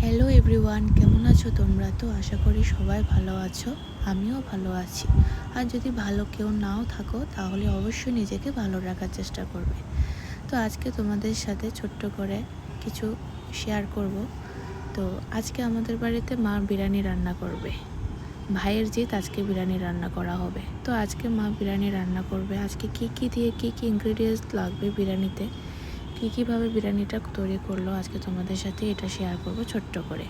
Hello everyone কেমন আছো তোমরা? তো আশা করি সবাই ভালো আছো, আমিও ভালো আছি। আর যদি ভালো কেউ নাও থাকো, তাহলে অবশ্যই নিজেকে ভালো রাখার চেষ্টা করবে। তো আজকে তোমাদের সাথে ছোট্ট করে কিছু শেয়ার করব। তো আজকে আমাদের বাড়িতে মা বিরিয়ানি রান্না করবে। ভাইয়ের জিত আজকে বিরিয়ানি রান্না করা হবে। তো আজকে মা বিরিয়ানি রান্না করবে। আজকে কি কি দিয়ে কি কি ইনগ্রিডিয়েন্টস লাগবে বিরিয়ানিতে? কী কীভাবে বিরিয়ানিটা তৈরি করল আজকে তোমাদের সাথে এটা শেয়ার করব ছোট্ট করে।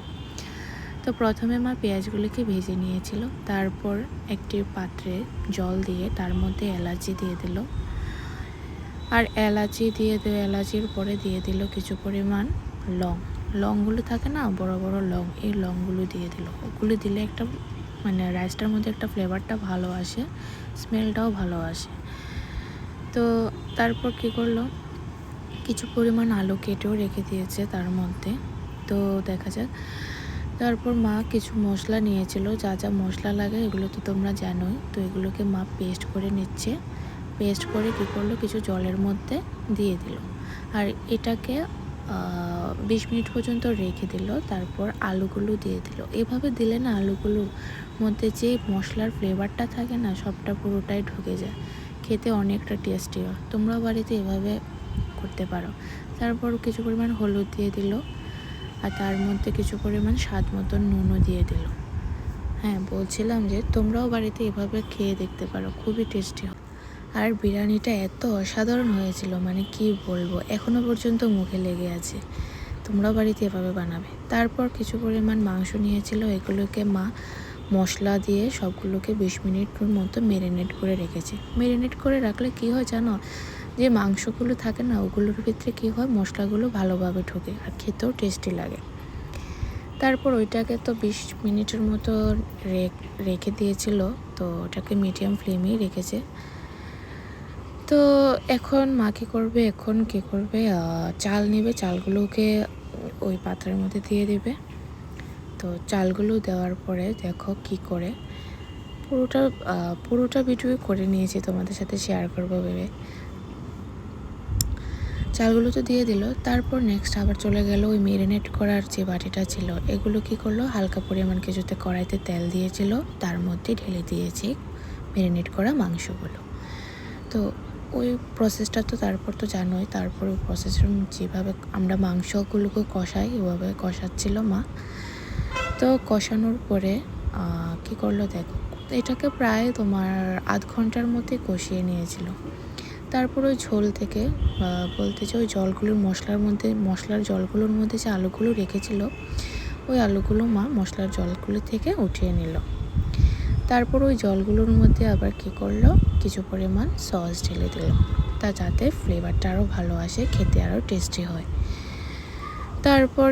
তো প্রথমে মা পেঁয়াজগুলিকে ভেজে নিয়েছিল। তারপর একটি পাত্রে জল দিয়ে তার মধ্যে এলাচি দিয়ে দিল। আর এলাচি দিয়ে দিল এলাচির পরে দিয়ে দিল কিছু পরিমাণ লং। লংগুলো থাকে না, বড় বড় লং, এই লংগুলো দিয়ে দিল। ওগুলো দিলে একটা মানে রাইসটার মধ্যে একটা ফ্লেভারটা ভালো আসে স্মেলটাও ভালো আসে। তো তারপর কী করল? কিছু পরিমাণ আলু কেটেও রেখে দিয়েছে তার মধ্যে। তো দেখা যাক। তারপর মা কিছু মশলা নিয়েছিল, যা যা মশলা লাগে এগুলো তো তোমরা জানোই, তো এগুলোকে মা পেস্ট করে নিচ্ছে। পেস্ট করে কী করল? কিছু জলের মধ্যে দিয়ে দিল। আর এটাকে বিশ মিনিট পর্যন্ত রেখে দিল, তারপর আলুগুলো দিয়ে দিল। এভাবে দিলে না আলুগুলোর মধ্যে যে মশলার ফ্লেভারটা থাকে না, সবটা পুরোটাই ঢুকে যায়। খেতে অনেকটা টেস্টি হয়। তোমরাও বাড়িতে এভাবে করতে পারো। তারপর কিছু পরিমাণ হলুদ দিয়ে দিল, আর তার মধ্যে কিছু পরিমাণ স্বাদ মতন নুনও দিয়ে দিল। হ্যাঁ বলছিলাম যে তোমরাও বাড়িতে এভাবে খেয়ে দেখতে পারো, খুবই টেস্টি হয়। আর বিরিয়ানিটা এত অসাধারণ হয়েছিল মানে কি বলব? এখনও পর্যন্ত মুখে লেগে আছে। তোমরাও বাড়িতে এভাবে বানাবে। তারপর কিছু পরিমাণ মাংস নিয়েছিল, এগুলোকে মা মশলা দিয়ে সবগুলোকে বিশ মিনিটের মতো মেরিনেট করে রেখেছে। মেরিনেট করে রাখলে কি হয় জানো? যে মাংসগুলো থাকে না, ওগুলোর ভিতরে কী হয়? মশলাগুলো ভালোভাবে ঢোকে আর খেতেও টেস্টি লাগে। তারপর ওইটাকে তো বিশ মিনিটের মতো রেখে দিয়েছিল, তো ওটাকে মিডিয়াম ফ্লেমেই রেখেছে। তো এখন মা কী করবে? এখন কী করবে? চাল নেবে, চালগুলোকে ওই পাত্রের মধ্যে দিয়ে দেবে। তো চালগুলো দেওয়ার পরে দেখো কি করে। পুরোটা পুরোটা ভিডিও করে নিয়েছি তোমাদের সাথে শেয়ার করব ভেবে। চালগুলো তো দিয়ে দিল, তারপর নেক্সট আবার চলে গেল ওই মেরিনেট করার যে বাটিটা ছিল, এগুলো কি করল? হালকা পরিমাণ কিছুতে কড়াইতে তেল দিয়েছিল, তার মধ্যে ঢেলে দিয়েছি মেরিনেট করা মাংসগুলো। তো ওই প্রসেসটা তো তারপর তো জানোই, তারপর ওই প্রসেসের যেভাবে আমরা মাংসগুলোকে কষাই ওভাবে কষাচ্ছিল মা। তো কষানোর পরে কি করল দেখো, এটাকে প্রায় তোমার আধ ঘণ্টার মধ্যে কষিয়ে নিয়েছিল। তারপর ওই ঝোল থেকে বলতে যে ওই জলগুলোর মশলার মধ্যে, মশলার জলগুলোর মধ্যে যে আলুগুলো রেখেছিল, ওই আলুগুলো মা মশলার জলগুলো থেকে উঠিয়ে নিল। তারপর ওই জলগুলোর মধ্যে আবার কি করল? কিছু পরিমাণ সস ঢেলে দিল। তা যাতে ফ্লেভারটা আরও ভালো আসে, খেতে আরও টেস্টি হয়। তারপর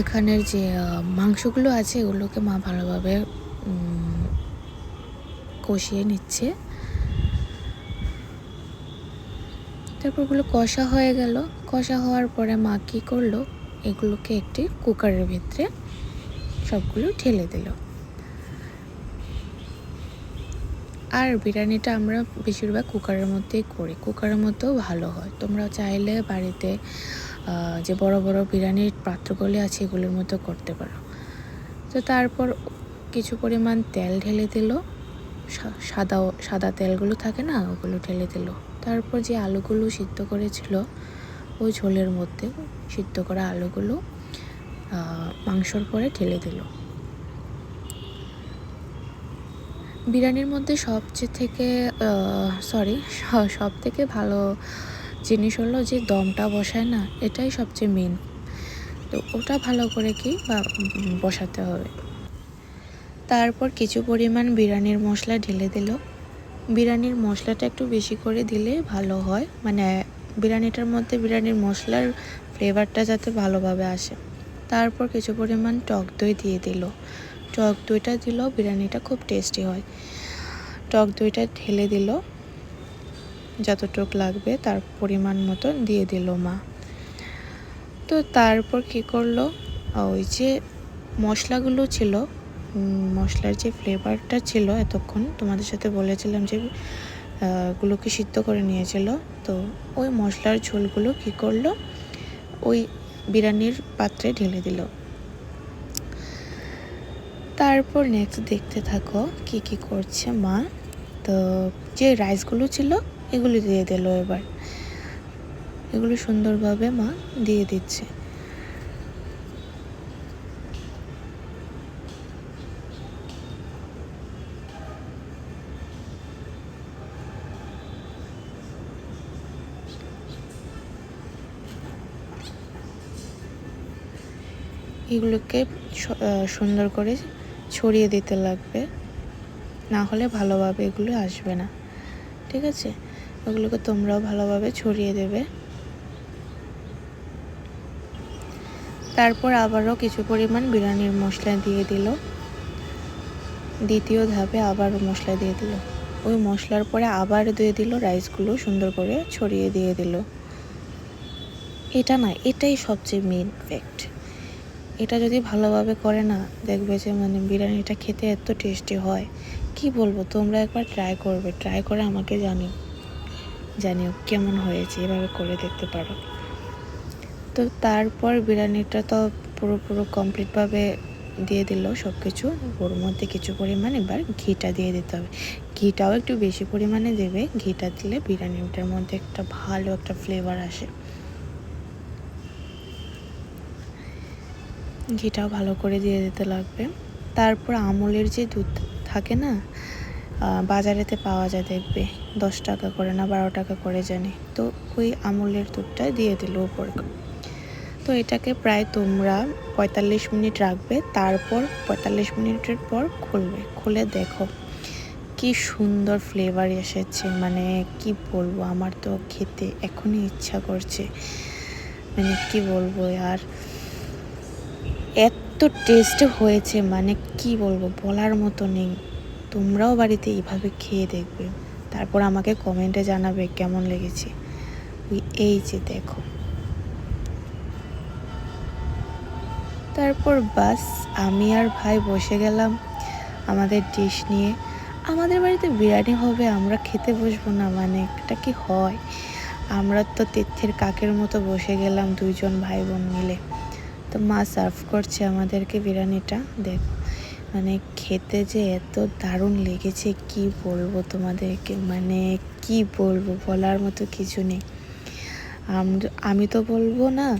এখানের যে মাংসগুলো আছে, এগুলোকে মা ভালোভাবে কষিয়ে নিচ্ছে। তারপর ওগুলো কষা হয়ে গেল। কষা হওয়ার পরে মা কী করল? এগুলোকে একটি কুকারের ভিতরে সবগুলো ঢেলে দিল। আর বিরিয়ানিটা আমরা বেশিরভাগ কুকারের মধ্যেই করি। কুকারের মধ্যেও ভালো হয়। তোমরা চাইলে বাড়িতে যে বড় বড় বিরিয়ানির পাত্রগুলি আছে এগুলোর মতো করতে পারো। তো তারপর কিছু পরিমাণ তেল ঢেলে দিল। সাদা সাদা তেলগুলো থাকে না, ওগুলো ঢেলে দিল। তারপর যে আলুগুলো সিদ্ধ করেছিল, ওই ঝোলের মধ্যে সিদ্ধ করা আলুগুলো মাংসর পরে ঢেলে দিল। বিরিয়ানির মধ্যে সবচেয়ে থেকে সরি সব থেকে ভালো জিনিস হলো যে দমটা বসায় না, এটাই সবচেয়ে মেন তো ওটা ভালো করে কি বা বসাতে হবে। তারপর কিছু পরিমাণ বিরিয়ানির মশলা ঢেলে দিল। বিরিয়ানির মশলাটা একটু বেশি করে দিলে ভালো হয়। মানে বিরিয়ানিটার মধ্যে বিরিয়ানির মশলার ফ্লেভারটা যাতে ভালোভাবে আসে। তারপর কিছু পরিমাণ টক দই দিয়ে দিল। টক দইটা দিল, বিরিয়ানিটা খুব টেস্টি হয়। টক দইটা ঢেলে দিল, যতটুক লাগবে তার পরিমাণ মতো দিয়ে দিল মা। তো তারপর কি করল? ওই যে মশলাগুলো ছিল মশলার যে ফ্লেভারটা ছিল এতক্ষণ তোমাদের সাথে বলেছিলাম যে গুলোকে সিদ্ধ করে নিয়েছিল। তো ওই মশলার ঝোলগুলো কী করল? ওই বিরিয়ানির পাত্রে ঢেলে দিল। তারপর নেক্সট দেখতে থাকো কি কি করছে মা। তো যে রাইসগুলো ছিল, এগুলো দিয়ে দিল এবার। এগুলো সুন্দরভাবে মা দিয়ে দিচ্ছে। এগুলোকে সুন্দর করে ছড়িয়ে দিতে লাগবে। না হলে ভালোভাবে এগুলো আসবে না। ঠিক আছে? ওগুলোকে তোমরাও ভালোভাবে ছড়িয়ে দেবে। তারপর আবারও কিছু পরিমাণ বিরিয়ানির মশলা দিয়ে দিল। দ্বিতীয় ধাপে আবারও মশলা দিয়ে দিল। ওই মশলার পরে আবার দিয়ে দিল রাইসগুলো সুন্দর করে ছড়িয়ে দিয়ে দিল। এটা না, এটাই সবচেয়ে মেন ফ্যাক্ট এটা যদি ভালোভাবে করে না, দেখবে যে মানে বিরিয়ানিটা খেতে এত টেস্টি হয়। কি বলব? তোমরা একবার ট্রাই করবে। ট্রাই করে আমাকে জানিও। জানিও কেমন হয়েছে, এভাবে করে দেখতে পারো। তো তারপর বিরিয়ানিটা তো পুরো পুরো কমপ্লিটভাবে দিয়ে দিল সব কিছু ওর মধ্যে কিছু পরিমাণ এবার ঘিটা দিয়ে দিতে হবে। ঘিটাও একটু বেশি পরিমাণে দেবে। ঘিটা দিলে বিরিয়ানিটার মধ্যে একটা ভালো একটা ফ্লেভার আসে। ঘিটাও ভালো করে দিয়ে দিতে লাগবে। তারপর আমুলের যে দুধ থাকে না বাজারেতে পাওয়া যায় দেখবে। দশ টাকা করে না বারো টাকা করে জানি। তো ওই আমুলের দুধটা দিয়ে দিল উপরে। তো এটাকে প্রায় তোমরা পঁয়তাল্লিশ মিনিট রাখবে, তারপর পঁয়তাল্লিশ মিনিটের পর খুলবে। খুলে দেখো, কি সুন্দর ফ্লেভার এসেছে। মানে কি বলব, আমার তো খেতে এখনই ইচ্ছা করছে। মানে কি বলব, আর এত টেস্ট হয়েছে মানে কি বলব, বলার মতো নেই। তোমরাও বাড়িতে এইভাবে খেয়ে দেখবে। তারপর আমাকে কমেন্টে জানাবে কেমন লেগেছে। এই যে দেখো। তারপর বাস, আমি আর ভাই বসে গেলাম আমাদের ডিশ নিয়ে। আমাদের বাড়িতে বিরিয়ানি হবে, আমরা খেতে বসবো না মানে এটা কি হয়? আমরা তো তীর্থের কাকের মতো বসে গেলাম দুইজন ভাই বোন মিলে। তো মা সার্ভ করছে আমাদেরকে বিরিয়ানিটা। দেখো মানে খেতে যে এত দারুণ লেগেছে, কি বলব তোমাদেরকে? মানে কি বলব বলার মতো কিছু নেই। আম- তো বলব না,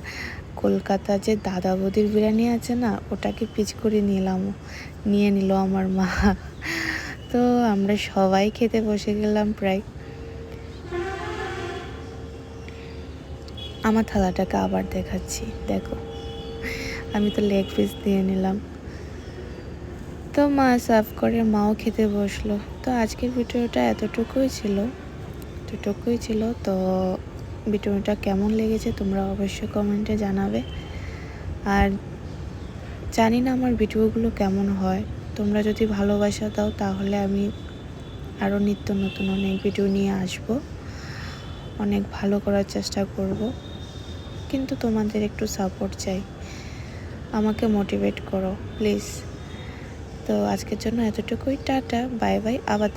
কলকাতা যে দাদা বৌদির বিরিয়ানি আছে না, ওটাকে পিচ করে নিলাম, নিয়ে নিল আমার মা। তো আমরা সবাই খেতে বসে গেলাম প্রায়। আমার থালাটাকে আবার দেখাচ্ছি, দেখো। আমি তো লেগ পিস দিয়ে নিলাম। তো মা সার্ভ করে, মাও খেতে বসল। তো আজকের ভিডিওটা এতটুকুই ছিল। এতটুকুই ছিল। তো ভিডিওটা কেমন লেগেছে তোমরা অবশ্যই কমেন্টে জানাবে। আর জানি না আমার ভিডিওগুলো কেমন হয়। তোমরা যদি ভালোবাসা দাও, তাহলে আমি আরও নিত্য নতুন অনেক ভিডিও নিয়ে আসব। অনেক ভালো করার চেষ্টা করব। কিন্তু তোমাদের একটু সাপোর্ট চাই। আমাকে মোটিভেট করো প্লিজ তো আজকের জন্য এতটুকুই টাটা বাই বাই আবার